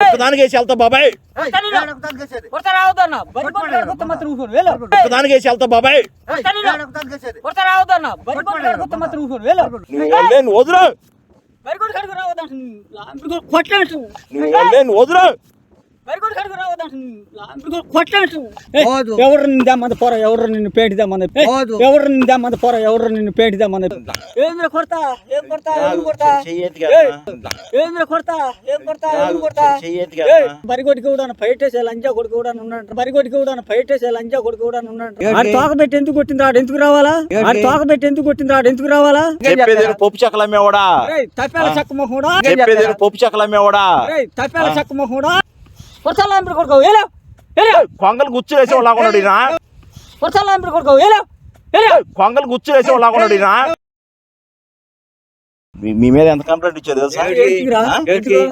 ఒక్కదానికి వేసి వెళ్తా బాబాయ్. ఒక్కదానికి వేసి వెళ్తా బాబాయ్. నువ్వు వదిలే నువ్వు వదులు ఎవరు నిన్ను దమ్మంది పోరా ఎవరు నిన్ను పేటిదామంది. ఎవరు నిన్ను దమ్మంది పోరా ఎవరు నిన్ను పేటిదామంది ఏంద్ర కొడతా? ఏం కొడతా? ఏం కొడతా. ఏంద్ర కొడతా? ఏం కొడతా? ఏం కొడతా. బరిగొడికి కూడా ఫైటేసే లంజా కొడుకు కూడా ఉన్నాడు బరిగొడికి కూడా ఫైటేసే లంజా కొడుకు కూడా ఉన్నాడు? ఆడు తోక పెట్టి ఎందుకు కొట్టింది? ఆడు ఎందుకు రావాలా? ఆడు తోక పెట్టి ఎందుకు కొట్టింది? ఆడు ఎందుకు రావాలా? పప్పు చెక్కలు అమ్మేవాడా? తప్పేల చక్క మొహుడా పప్పు చెక్కలు అమ్మేవాడా? తప్పేల చక్క మొహుడా కొడతాల ఎంపీ కొడుకో ఏలో ఏలో కొంగలు గుచ్చు వేసేవాళ్ళు లాగున్నాడు ఈయన. కొడతాల ఎంపీ కొడుకో ఏలో ఏలో కొంగలు గుచ్చు వేసేవాళ్ళు లాగున్నాడు ఈయన. మీ మీ మీద ఎంత కంప్లైంట్ ఇచ్చారు తెలుసా?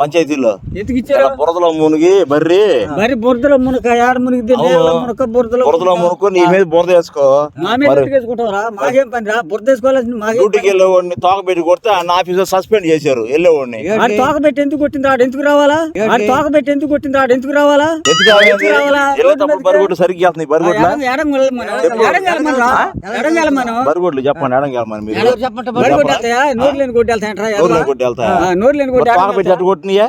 పంచాయతీలో. ఎందుకు ఇచ్చారు? ఇలా బురదలో మునిగి బర్రి. మరి బురదలో మునక యాడ మునిగి. మునక బురదలో బురదలో మునుకో. నీ మీద బురద వేసుకో. మా మాకేం పని రా? బురద వేసుకోవాల్సింది మాకేం డ్యూటీకి వెళ్ళేవాడిని తోక పెట్టి కొడితే ఆ ఆఫీసర్ సస్పెండ్ చేశారు వెళ్ళేవాడిని. ఆడు తోక పెట్టి ఎందుకు కొట్టింది? ఆడు ఎందుకు రావాలా? ఆడు తోక పెట్టి ఎందుకు కొట్టింది? ఆడు ఎందుకు రావాలా? ఎందుకు రావాలి? సరిగ్గా వెళ్తున్నాయి బరిగొడ్ల ఎడం- ఎడం వెళ్ళమను. ఎడం వెళ్ళమను రా. ఎడం వెళ్ళమను. బరిగొడ్లు చెప్పండి ఎడం వెళ్ళమని మీరు. కొట్టేస్తాయా? నోరు లేని కొట్టి వెళ్తా నోరు లేని కొట్టి కొట్టినయా?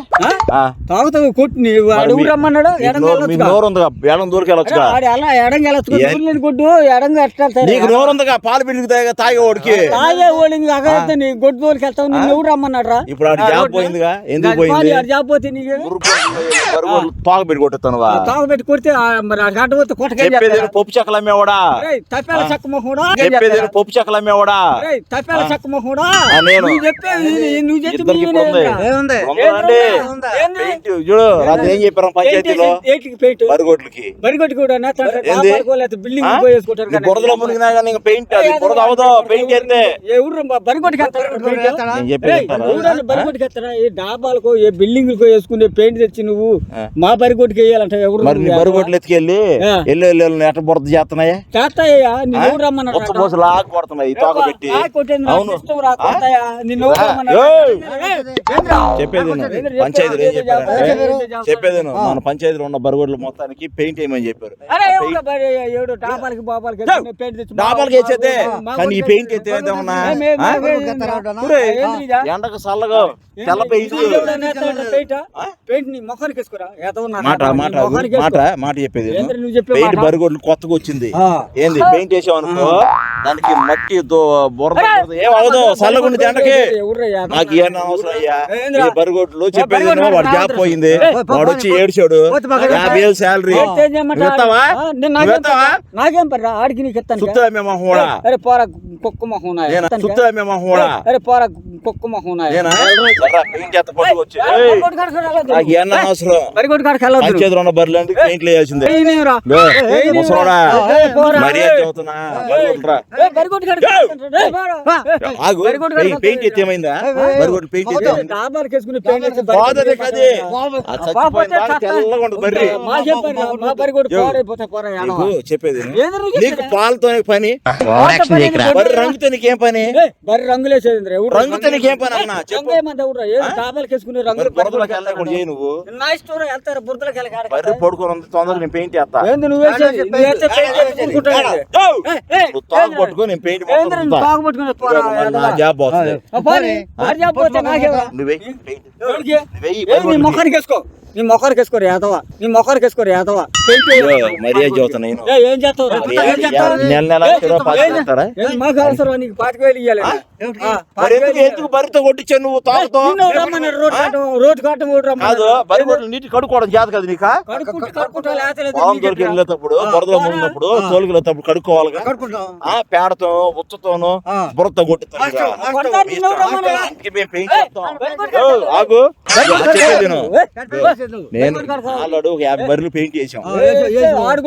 రమ్మన్నాడు మీకు ఎడం నోరు- మీకు వెళ్ళొచ్చుగా. నోరు ఉందిగా ఎడం దూరికి వెళ్ళొచ్చుగా? ఆడు అలా ఎడం వెళ్ళొచ్చు ఏ- నోరు లేని కొట్టు ఎడం ఎట్లా వెళ్తారు? నీకు నోరు ఉందిగా పాలు పిల్లికి తాగే తాగేవాడికి తాగే ఓడింగ్ అగైతే నీ గొడ్డు దోలికి వెళ్తావు నిన్ను ఎవరు రమ్మన్నాడు రా? ఇప్పుడు ఆడి జాబ్ పోయిందిగా ఎందుకు పోయింది? ఆడు జాపోతే నీకు? పెట్టి పెట్టి కొడితే మరి గడ్డ పోతే పప్పు చెక్కలు అమ్మేవాడా? తప్పేల చక్క చెప్పేది విను, పప్పు చెక్కలు అమ్మేవాడా? తప్పేల చక్క నేను. నువ్వు నువ్వు చూడు రాత్రి ఏం చెప్పారు పంచాయతీలో? పెయింట్? బరిగొడ్లకి. బరిగొట్టి కూడా ఏంది? బిల్డింగ్ ఆ? పోయేసుకుంటారు ఈ బురదలో మునిగినా కానీ ఇంకా పెయింట్ అది. బురద అవదో? పెయింట్ ఎవరు బరిగొట్టుకి? బరిగొట్టుకి ఎత్తారా? ఏ డాబాలకో ఏ బిల్డింగ్లకో వేసుకునే పెయింట్ తెచ్చి నువ్వు. మా బరిగొట్టుకి వేయాలంట ఎవరు మరి నీ బరిగొడ్లు ఎత్తుకెళ్ళి. ఎల్లు ఎల్లు ఎట్ట బురద చేస్తున్నాయా? చేస్తాయ్యా కొడుతున్నాయి తోక పెట్టి. అవును. ఏయ్! చెప్పేది. పంచాయతీలో ఏం చెప్పారంటే చెప్పేది. మన పంచాయతీలో ఉన్న బరిగొడ్లు మొత్తానికి పెయింట్ వేయమని చెప్పారు? ఏడు డాబాలకి వేసేదే కానీ ఈ పెయింట్ ఎత్తే ఇదా? ఎండకు చల్లగా తెల్ల పెయింట్. పెయింట్ నీ ముఖానికి వేసుకోరా? ఏదో నా మాట మాట మాట. మాట చెప్పేది పెయింట్? బరిగొడ్లు కొత్తగా వచ్చింది. ఏంది? పెయింట్ వేసావు అనుకో దానికి మట్టి బురద ఏం అవదు చల్లగుండి ఎండకి? నాకు ఏం అవసరం అయ్యా చెప్పేది వాడు జాబ్. పోయింది వాడు వచ్చి ఏడ్చాడు యాభై వేలు శాలరీ నాకేం ఇస్తావా పని? నాకేం పని రా ఆడికి నీకు ఎత్తాను మేము హోడా అరే పోరా కుక్క మొహం సుత్తులా మేము హోడా అరే పోరా కుక్క మొహం. నాకు ఏమన్నా అవసరం ఉన్న బర్రెలు అంటే పెయింట్లు వేయాల్సిందే ముసలోడా చదువుతున్నా పెయింట్ ఏమైందా పెయింట్ మాకేం పని చెప్పేది నీకు? పాలతో. బర్రె రంగుతో నీకేం పని? ఏయ్, బర్రె రంగులేసేది రంగుతో నీకేం పని అన్నా? వేసుకునే రంగులు బురదలోకి వెళ్ళకుండా చేయి నువ్వు? నా ఇష్టం వెళ్తారా? బురదలోకి వెళ్ళి. బర్రె తొందరగా నేను పెయింట్ చేస్తా. ఏంది నువ్వు తాగు పట్టుకొని నేను పెయింట్. తాగు పట్టుకుని. జాబ్ నీ వేసుకో. నీ వేసుకోరు వేసుకోరు మర్యాద నేను. ఏం చేస్తావు? నెల నెల మాకు అవసరం నీకు పాతిక వేలు ఎందుకు బరితో కొట్టించావు నువ్వు? రోడ్డు నీటి కడుక్కోవడం చేత కదా నీకా? దొరికి? వెళ్ళేటప్పుడు బురదలో మునిగినప్పుడు తోలుకి వెళ్ళేటప్పుడు కడుక్కోవాలిగా? కడుకుంటాం ఆ పేడతో ఉచ్చతోను. బురదతో కొట్టిస్తాను ఆగు. నేను యాభై బర్రెలు పెయింట్ చేసాం ఆడు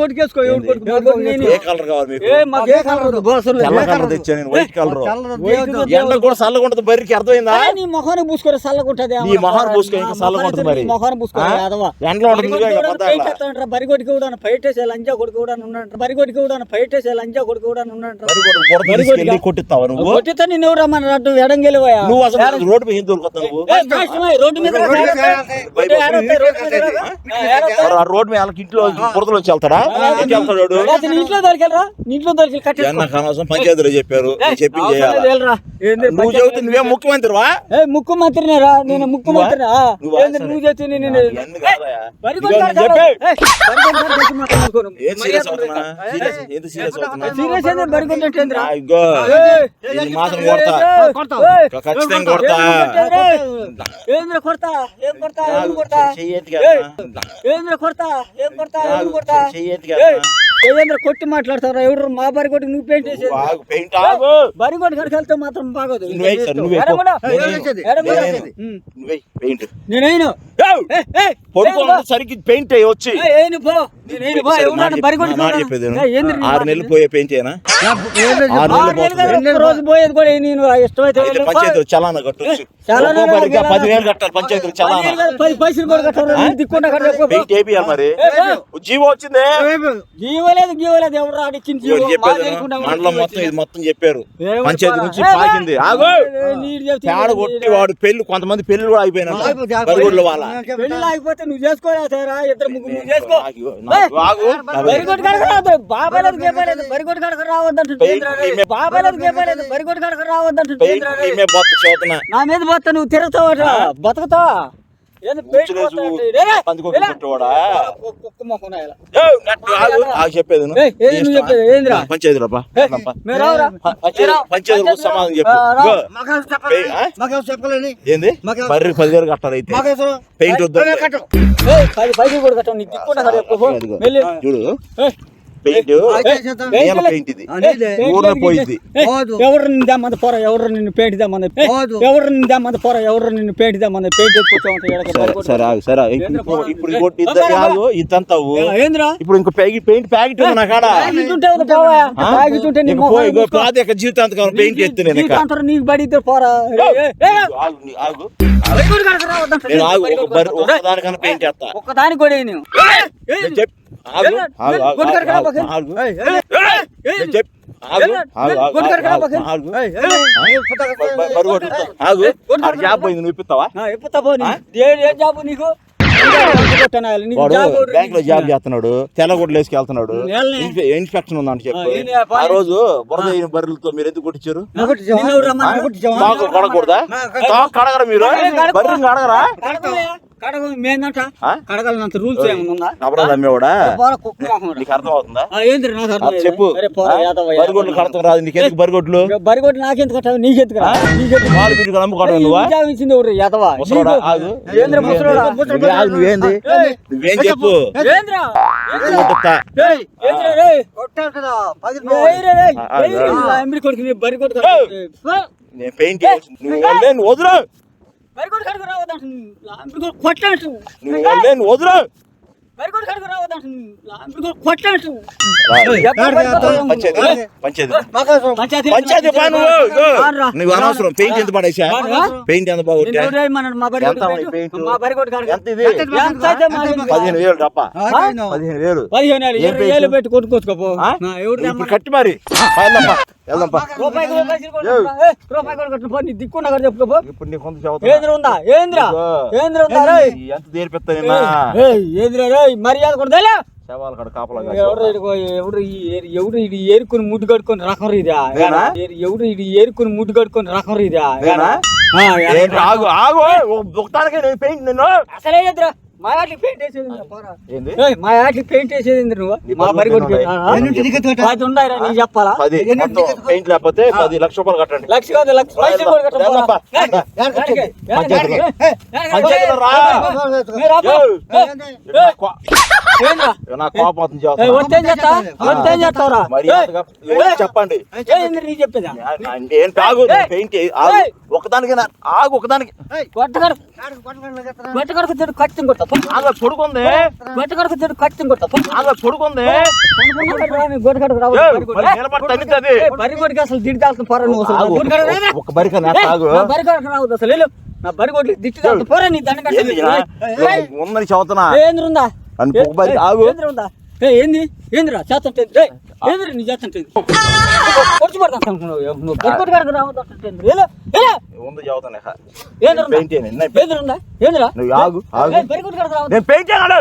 ఏ కలర్ కావాలి మీకు ఏ కలర్ తెచ్చా నేను వైట్ కలర్. ఎండ కూడా చల్లగా ఉంటుంది బర్రికి అర్థమైందా అరే, నీ మొహాన్ని పూసుకొని నీ మొహాన్ని ఇంకా మరి. మొహాన్ని ఎండలో ఉంటుంది నువ్వే. బరిగొడికి కూడా బయటేసే లంజా కొడుకు కూడా ఉన్నాడు బరిగొడికి కూడా బయటేసే లంజా కొడుకు కూడా కూడా కొట్టిస్తావా నువ్వు కొట్టితే నేను ఎవరు రమ్మని అడ్డు ఎడంగెలిపోయా నువ్వు అసలు రోడ్డు మీద నువ్వు రోడ్డు మీద రా, కొట్టే ఏడవతే, రోడ్డు మీద వాళ్ళకి ఇంట్లో బురదలో వచ్చి వెళ్తాడా ఇంట్లో దొరికెళ్ళరా ఇంట్లో దొరికి పంచాయతీలో చెప్పారు నువ్వు? చెబుతుంది నువ్వేం ముఖ్యమంత్రివా నేను ముఖ్యమంత్రిని ఆ. నువ్వా? నేను సీరియస్ మాత్రం కొడతా ఖచ్చితంగా కొడతా ఏంద్ర కొడతా ఏం కొడతా ఏం కొడతా ఏంద్ర కొడతా ఏం కొడతా ఏం కొడతా ఏంద్ర కొట్టి మాట్లాడతారా? ఎవడు మా బరి కొట్టి నువ్వు పెయింట్ ఆగు. బరి కొట్టి కడికి వెళ్తే మాత్రం బాగోదు. నేనైనా? సరికి పెయింట్ వచ్చి. ఆరు? నెలలు పోయే పెయింట్ రోజు పోయేది కూడా నేను ఇష్టమైతే. పంచాయతీ చలానా కట్టొచ్చు. కట్టాలా? పదివేలు కట్టాలి పంచాయతీ చలానా. పది పైసలు కూడా? దిక్కుండా వేపియాలి మరి జీవో వచ్చిందే? గీవలేదు ఎవరు రాడిచ్చింది. మండలం మొత్తం ఇది మొత్తం చెప్పారు. పంచాయతీ? నుంచి పాకింది. తేడ కొట్టి వాడు పెళ్ళి కొంతమంది పెళ్ళి కూడా అయిపోయినా బరిగొడ్ల వాళ్ళ. పెళ్ళి ఆగిపోతే నువ్వు చేసుకోలేరా ఇద్దరు ముగ్గురు నువ్వు చేసుకో. బరిగొడ్డు కడక రావద్దు బాబాలేదు గేపాలేదు కడక నీమే- బాబాలేదు గేపాలేదు బరిగొడ్డు కడక నా మీద పోతా నువ్వు తిరుగుతావట బతుకుతావా? చెప్పేది? పంచాయతీ? పంచాయతీ సమాధానం చెప్పు. ఏంది? బర్రెకి పదివేలు కట్టాలి అయితే. పెయింట్ వద్దు. చూడు. ఏయ్, పెయింట్. నీల పెయింట్ ఇది. ఊర్లో పోయింది. ఎవరు నిన్ను దమ్మంది పోరా? ఎవరు నిన్ను పెయింట్ పోదు. ఎవరు నిన్ను దమ్మంది పోరా? ఎవరు నిన్ను పెయింట్ దమ్మంది పెయింట్ ఎత్తుకొచ్చామంటే సరే సరే. ఇప్పుడు ఇంకోటి ఇప్పుడు ఇంకో పెయింట్ పెయింట్ ప్యాకెట్ ఉంది నా కాడ. తాగితుంటే ఉంది పోవా? ఆ? తాగితుంటే నీ ఇక మొహం పో, ఇగో మూసుకో. పాత యొక్క జీవితాంతకాలం పెయింట్ ఎత్తు నేను నీకు బడి ఇద్దరు పోరా. నేను ఆగు పెయింట్ ఒక్కదానికి కూడా నేను జాబ్ పోయింది నువ్వు ఇప్పిస్తావా. ఏ జాబు నీకు బ్యాంక్లో జాబ్ చేస్తున్నాడు తెల్లగొడ్లు వేసుకెళ్తున్నాడు నేలనే. ఇన్ఫె- ఇన్స్పెక్షన్ ఉందంట చెప్పు ఆ, రోజు బురద బర్రెలతో మీరు ఎందుకు కొట్టించారు తాకు కడగరా మీరు బర్రెని కడగరా కడగలే. కడగ మేందంట? కడగలనంత రూల్స్ ఏమన్నా అమ్మేవాడా. నీకు అర్థం అవుతుందా నాకు. చెప్పు. అరే పోరా, యాదవ, యాదవ. బరిగొడ్లు కడతాం రాదు నీకెందుకు బరిగొడ్లు? బరిగొడ్డు నాకెందుకు కట్టావు? వాళ్ళు నువ్వా? ఇచ్చింది ఎవరు ముసలోడా ఆగు. ఏంద్ర ముసలోడా? నువ్వేంది. నువ్వేం చెప్పు ఏంద్రా? నేను పెయింట్ నువ్వు వదిలే, నువ్వు వదులు. కొట్టాడు. నువ్వు? పంచాయతీ పా అనవసరం. పెయింట్ ఎంత పడేసా. పెయింట్ ఎంత పదిహేను వేలు తప్ప. పదిహేను వేలు. పదిహేను పెట్టి కట్టి మరి. ఇప్పుడు నీ కొంత. ఏంద్ర ఉందా? ఏంద్ర. ఏంద్ర ఉందా? ఎంత దేరిపిస్తా నిన్న? ఏయ్, ఏంద్ర? రేయ్ మర్యాద కూడా శవాల కాడ కాపలా ఏరి- ఎవరు ఇది ఏరుకుని ముడ్డు కట్టుకొని రకం ఇదా? ఎవరు ఇది ఏరుకుని ముడ్డు కట్టుకొని రకం ఇదా? ఆగు ఆగు. ఒకటానికే పెయింట్ అసలే ఎదురా మా పెయింట్ వేసేది మా పెయింట్ వేసేది నువ్వు మా బరి? అది చెప్పాలా లేకపోతే పది లక్ష రూపాయలు కట్టండి లక్ష కాదు పైసలు కూడా చెప్పండి ఏంది నీ చెప్పేదా ఏంటి ఆగు. ఒకదానికి గొట్టగడ కాడుకు తిడు ఖచ్చితం కొడతా ఆగ పొడుకుంది. గొట్టగడకు తిడు ఖచ్చితం కొడతా ఆగ పొడుకుంది. గొట్టగడకు రావు. బరి కొడికి అసలు దిట్టాల్సిన పోరా? ఒక బరి కొడకు రావద్దు అసలు వెళ్ళు. నా బరి పోరా నీ దండ ఉందని చదువుతున్నా. ఏంద్రుందా? అని ఒక బరి ఆగు. ఏంద్రుందా? ఏ ఏంది? ఏందిరా? చేస్తుంటే నీ పడతాను అనుకున్నావు నువ్వు రావద్దు పెయింట్ ఏంది? ఏంద్రా? నువ్వు ఆగు ఆగు. రావద్దు. నేను పెయింట్ చేయను.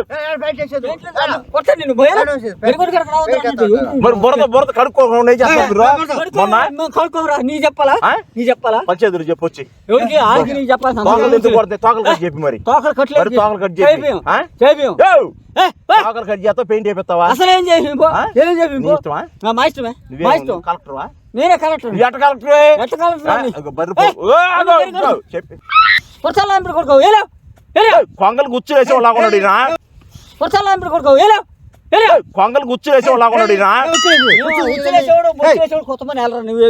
కొట్టండి రావద్దు. మరి బురద బురద కడుక్కోకుండా మొన్న? నీ చెప్పాలా? నీ చెప్పాలా? పంచాయతీలు చెప్పొచ్చి ఎవరికి? ఆడికి నీ చెప్పాలి తోకలు ఎందుకు కొడతాయి? తోకలు కట్ చెప్పి మరి. తోకలు కట్టలేదు మరి తోకలు కట్ చెప్పి? తోకలు కట్ చేస్తావు పెయింట్ చేపిస్తావా అసలు ఏం చేసి? ఏం చేసి నీ ఇష్టమా నా మా. ఇష్టమే మా నువ్వే ఇష్టం కలెక్టర్వా నేనే కలెక్టర్ నువ్వు ఎట్ట కలెక్టరే కలెక్టర్ బర్రె చెప్పి. ఎంపీ కొడుకో ఏలో. ఏలో. కొంగలు గుచ్చు వేసే వాళ్ళు ఉన్నాడు ఈయన. కొరసాల ఎంపీ కొడుకో ఏలో. ఏలో. కొంగలు గుచ్చు వేసే వాళ్ళు ఈయన. కొత్తమని వెళ్ళరా నువ్వు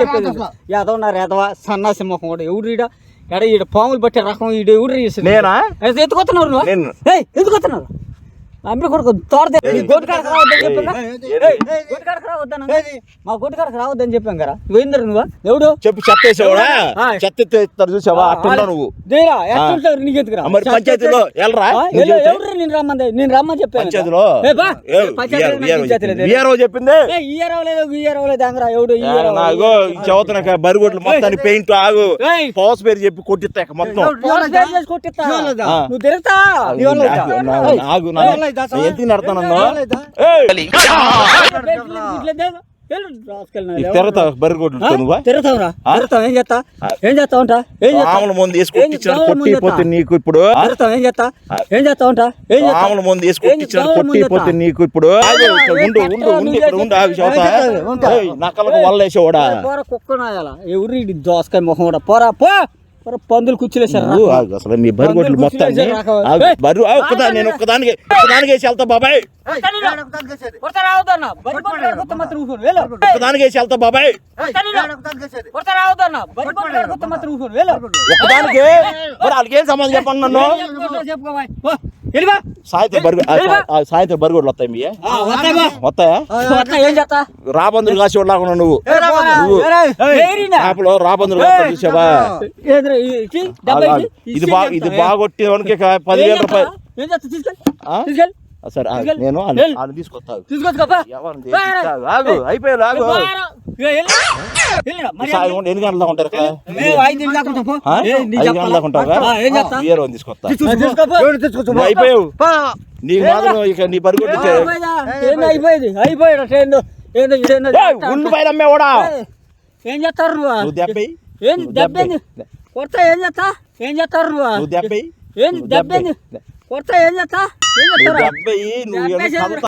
చెప్పేది యాదవ నా రేదవ సన్నాసి కూడా ఎవడు ఈడ? ఎడ ఈడ పాములు పట్టే రకం ఈడ ఎవడు నేనా? ఎత్తుకొస్తున్నారు. అమ్మి కొడుకు తోడదే ఏయ్. గోటు కాడకు రావద్దని చెప్పాను ఏయ్. గోటు కాడకు రావద్దాను? మా గోటు కాడకు రావద్దని చెప్పాం కదా? నువ్వేందరు నువ్వు? ఎవడు? చెప్పు చెత్త వేసేవాడా. చెత్త ఎత్తారు చూసావా? నువ్వు. దేరా ఎట్లుంటారు నీకు మరి పంచాయతీలో వెళ్ళరా? ఎవరు- నేను రమ్మని నేను రమ్మని చెప్పాను పంచాయతీలో? లేదు. చెప్పింది. ఇయర్ ఈ ఇయర్ అవ్వలేదు అంగరా ఎవడు? ఇయర్ నాగో చదువుతున్న బరిగొడ్లు మొత్తాన్ని పెయింట్ ఆగు. పౌస్ పేరు చెప్పి కొట్టిస్తా మొత్తం. కొట్టిస్తా. నువ్వు తిరుగుతా. ఆగు, ఎందుకు నడతానన్నా నువ్వా తిరుగుతావురా? తిరుగుతావు ఏం చేస్తా ఏం చేస్తా ఉంటా? ఏం చేస్తా ఆముల ముందు కొట్టిపోతే? నీకు ఇప్పుడు తిరుగుతావు ఏం చేస్తా ఏం చేస్తా ఉంటా? ఏం చేస్తా ఆముల ముందు కొట్టిపోతే? నీకు ఇప్పుడు ఉండు? ఉండు ఉండు ఇక్కడ ఉండు వల్ల వేసేవాడా? పోరా కుక్క నాయాల? ఎవరు దోసకాయ మొహం కూడా. పోరా పో! పోరా పందులు కుచ్చిలేసారు ఆగు, అసలు మీ రాక. ఆగు, ఏయ్. బరు ఒక్కదాన్ని నేను ఒక్కదానికి ఒక్కదానికి వేసి వెళ్తా బాబాయ్ బరి ఒక్కదానికి వేసి వెళ్తా బాబాయ్ బరి ఒక్కదానికి మరి వాళ్ళకి ఏం సంబంధం చెప్పండి నన్ను సాయంత్రం బరుగు సాయంత్రం బరిగొడ్లు వస్తాయి మీ వస్తాయి వస్తాయా? వస్తా ఏం చేస్తా? రాబందులు కాసి లాగా నువ్వు. నువ్వు? షాపులో రాబందులు చూసావా? ఇది. ఇచ్చి, ఇది? బాగొట్టి పదివేల? రూపాయలు. ఏం సరే. నేను. వాళ్ళు తీసుకొస్తాను. అయిపోయారు ఆగు. ఎన్ని ఉంటారు? ఐదు ఏం తీసుకొస్తా. అయిపోయావు. నీకు మాత్రం ఇక నీ ఏ, అయిపోయిందా? ఏంది అయిపోయింది? అయిపోయాడు ట్రైన్ ఏందో ఇదేందో ఉండు పైన అమ్మేవాడా ఏం చేస్తారు నువ్వు? దెబ్బేంది? కొడతా ఏం చేస్తా? ఏం చేస్తారు నువ్వు? దెబ్బయి. ఏంది దెబ్బేంది? కొడతా ఏం చేస్తా? ఏం నువ్వు ఎంత